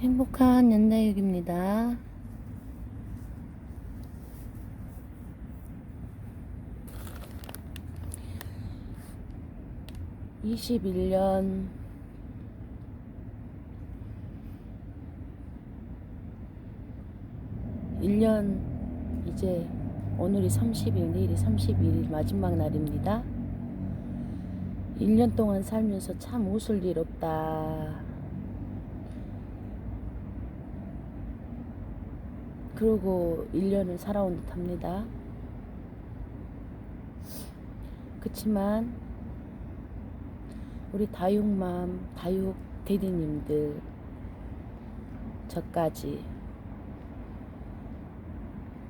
행복한 연나육입니다. 이십일 년 일 년 이제 오늘이 30일, 내일이 31일 마지막 날입니다. 1년 동안 살면서 참 웃을 일 없다. 그러고 1년을 살아온 듯 합니다. 그치만, 우리 다육맘, 다육 대디님들, 저까지,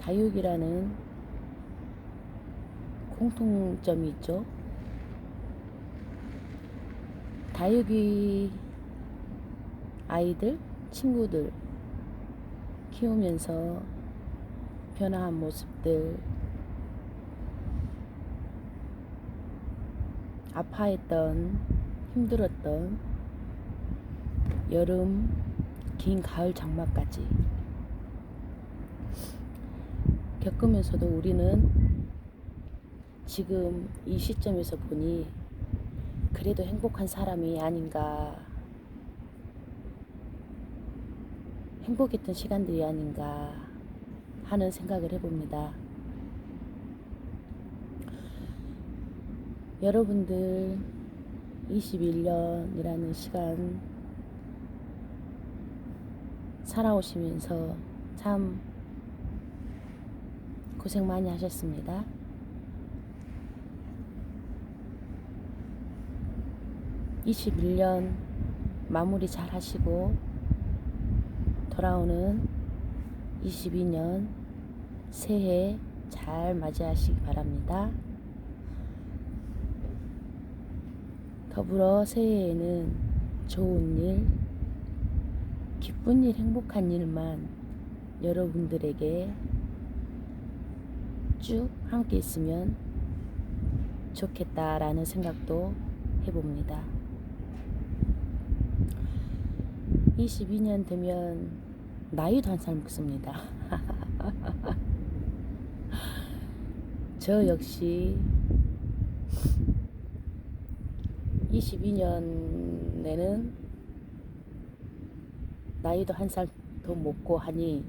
다육이라는 공통점이 있죠. 다육이 아이들, 친구들 키우면서 변화한 모습들, 아파했던, 힘들었던 여름, 긴 가을 장마까지 겪으면서도 우리는 지금 이 시점에서 보니 그래도 행복한 사람이 아닌가. 행복했던 시간들이 아닌가 하는 생각을 해봅니다. 여러분들 21년이라는 시간 살아오시면서 참 고생 많이 하셨습니다. 이십일 년 마무리 잘 하시고 돌아오는 22년 새해 잘 맞이하시기 바랍니다. 더불어 새해에는 좋은 일, 기쁜 일, 행복한 일만 여러분들에게 쭉 함께 있으면 좋겠다라는 생각도 해봅니다. 22년 되면 나이도 한 살 먹습니다. 저 역시 22년에는 나이도 한 살 더 먹고 하니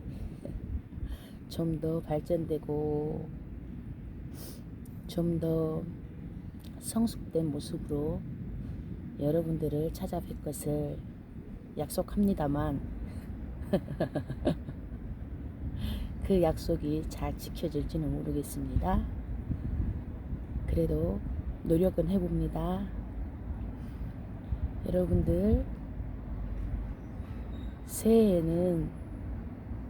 좀 더 발전되고 좀 더 성숙된 모습으로 여러분들을 찾아뵐 것을 약속합니다만 그 약속이 잘 지켜질지는 모르겠습니다. 그래도 노력은 해봅니다. 여러분들 새해에는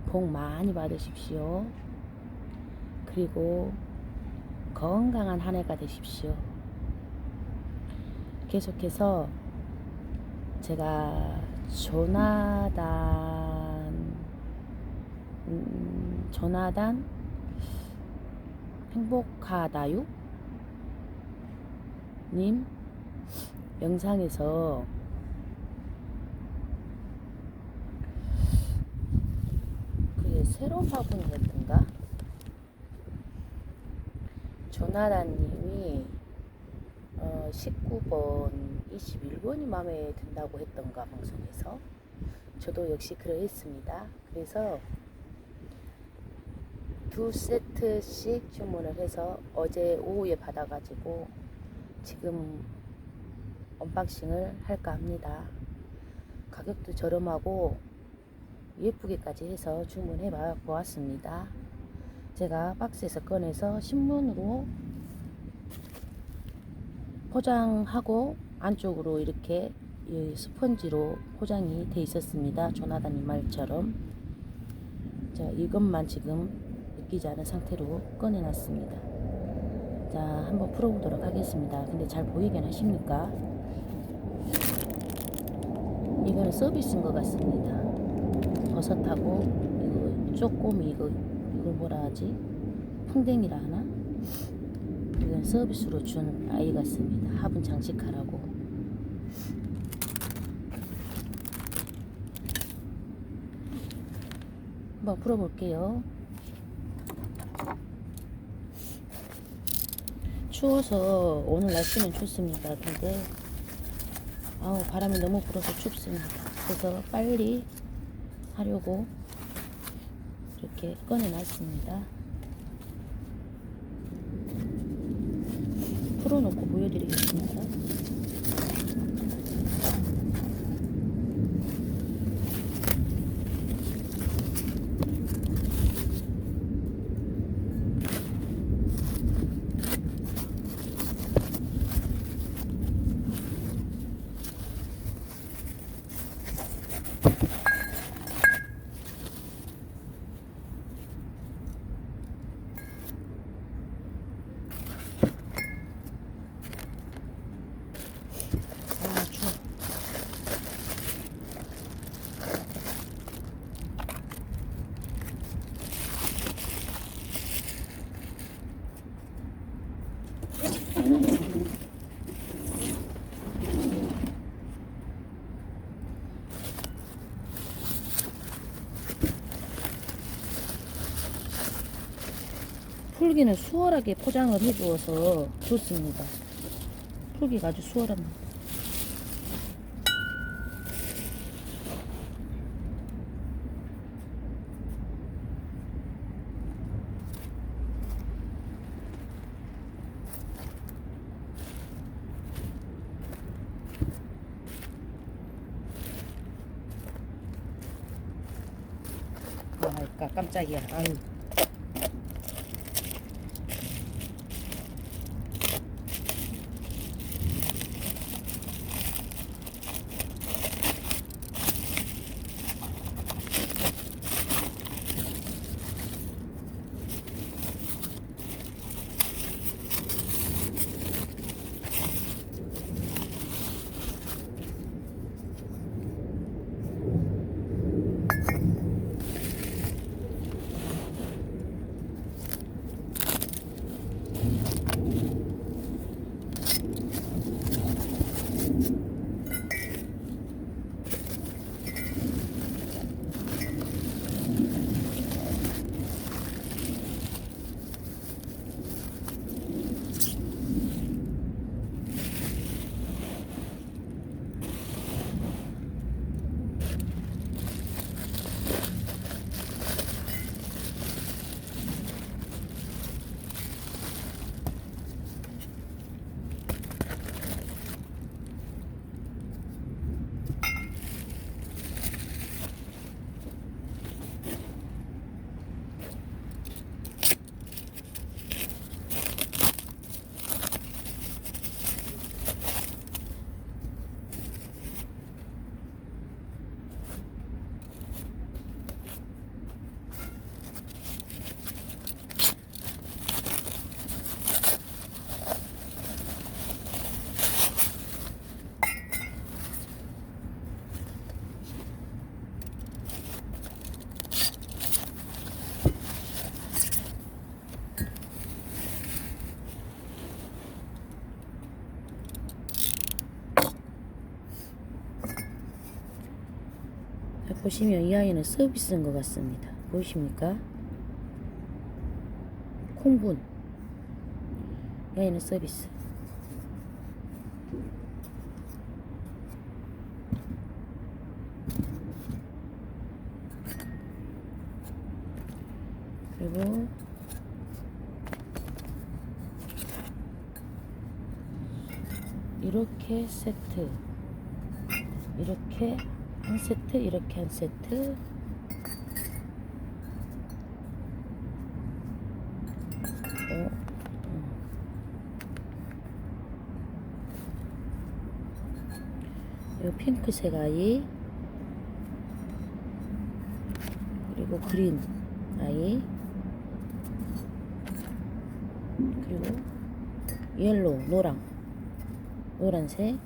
복 많이 받으십시오. 그리고 건강한 한 해가 되십시오. 계속해서 제가 조나단 음, 조나단 행복하다요 님 영상에서 그게 새로 화분이었던가? 조나단님이 어, 19번, 21번이 마음에 든다고 했던가 방송에서? 저도 역시 그러했습니다. 그래서 두 세트씩 주문을 해서 어제 오후에 받아가지고 지금 언박싱을 할까 합니다. 가격도 저렴하고 예쁘게까지 해서 주문해 보았습니다. 제가 박스에서 꺼내서 신문으로 포장하고 안쪽으로 이렇게 스펀지로 포장이 돼 있었습니다. 조나단님 말처럼. 자, 이것만 지금 느끼지 않은 상태로 꺼내놨습니다. 자, 한번 풀어보도록 하겠습니다. 근데 잘 보이긴 하십니까? 이거는 서비스인 것 같습니다. 버섯하고, 이거 쪼꼬미, 이거, 이걸 뭐라 하지? 풍뎅이라 하나? 이건 서비스로 준 아이 같습니다. 화분 장식하라고. 한번 풀어볼게요. 추워서 오늘 날씨는 좋습니다. 근데 아우 바람이 너무 불어서 춥습니다. 그래서 빨리 하려고 이렇게 꺼내놨습니다. 풀어놓고 보여드리겠습니다. 아 추워. 풀기는 수월하게 포장을 해주어서 좋습니다. 풀기가 아주 수월합니다. 뭐랄까 깜짝이야. 아유. 보시면 이 아이는 서비스인 것 같습니다. 보이십니까? 콩분. 이 아이는 서비스. 그리고 이렇게 세트. 이렇게 한 세트 이렇게 한 세트. 어, 음. 요 핑크색 아이. 그리고 그린 아이. 그리고 옐로우 노랑 노란색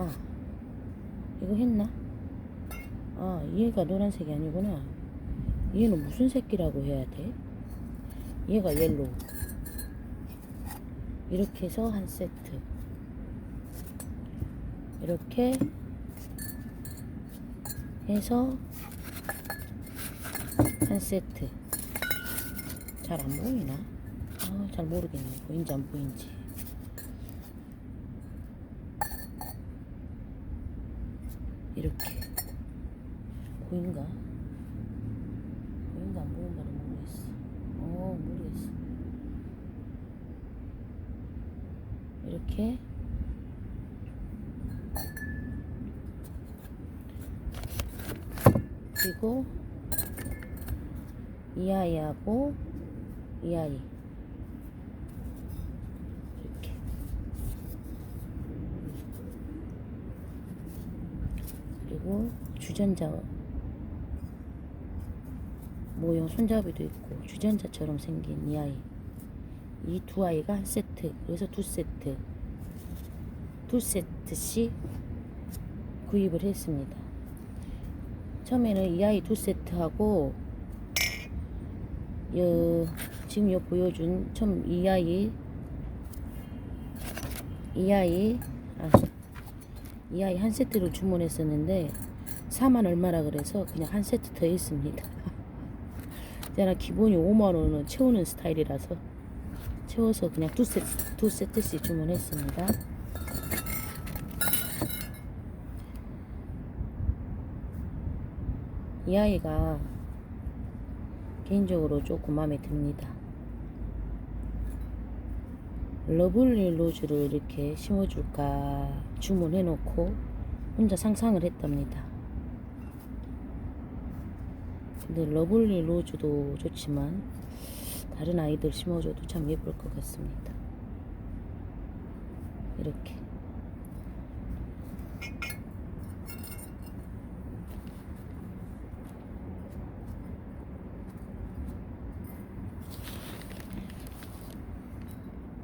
아, 이거 했나? 아, 얘가 노란색이 아니구나. 얘는 무슨 새끼라고 해야 돼? 얘가 옐로우. 이렇게 해서 한 세트. 이렇게 해서 한 세트 잘 안 보이나? 아, 잘 모르겠네 보인지 안 보인지 이렇게 보인가? 보인가 안 보인가를 모르겠어 어 모르겠어. 이렇게. 그리고 이 아이하고 이 아이. 주전자 모형 손잡이도 있고 주전자처럼 생긴 이 아이. 이 두 아이가 한 세트 그래서 두 세트. 두 세트씩 구입을 했습니다. 처음에는 이 아이 두 세트하고 여, 지금 요 보여준 처음 이 아이 이 아이 아, 이 아이 한 세트로 주문했었는데 4만 얼마라 그래서 그냥 한 세트 더 했습니다 제가 기본이 5만 원은 채우는 스타일이라서 채워서 그냥 두 세트 두 세트씩 주문했습니다. 이 아이가 개인적으로 조금 마음에 듭니다. 러블리 로즈를 이렇게 심어줄까 주문해놓고 혼자 상상을 했답니다. 근데 러블리 로즈도 좋지만 다른 아이들 심어줘도 참 예쁠 것 같습니다. 이렇게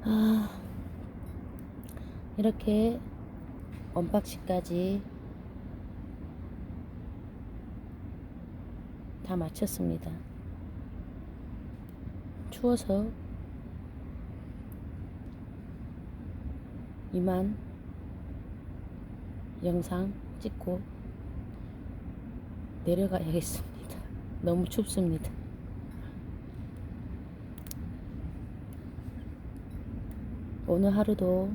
아 이렇게 언박싱까지 다 마쳤습니다. 추워서 이만 영상 찍고 내려가야겠습니다. 너무 춥습니다. 오늘 하루도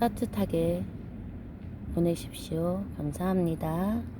따뜻하게 보내십시오. 감사합니다.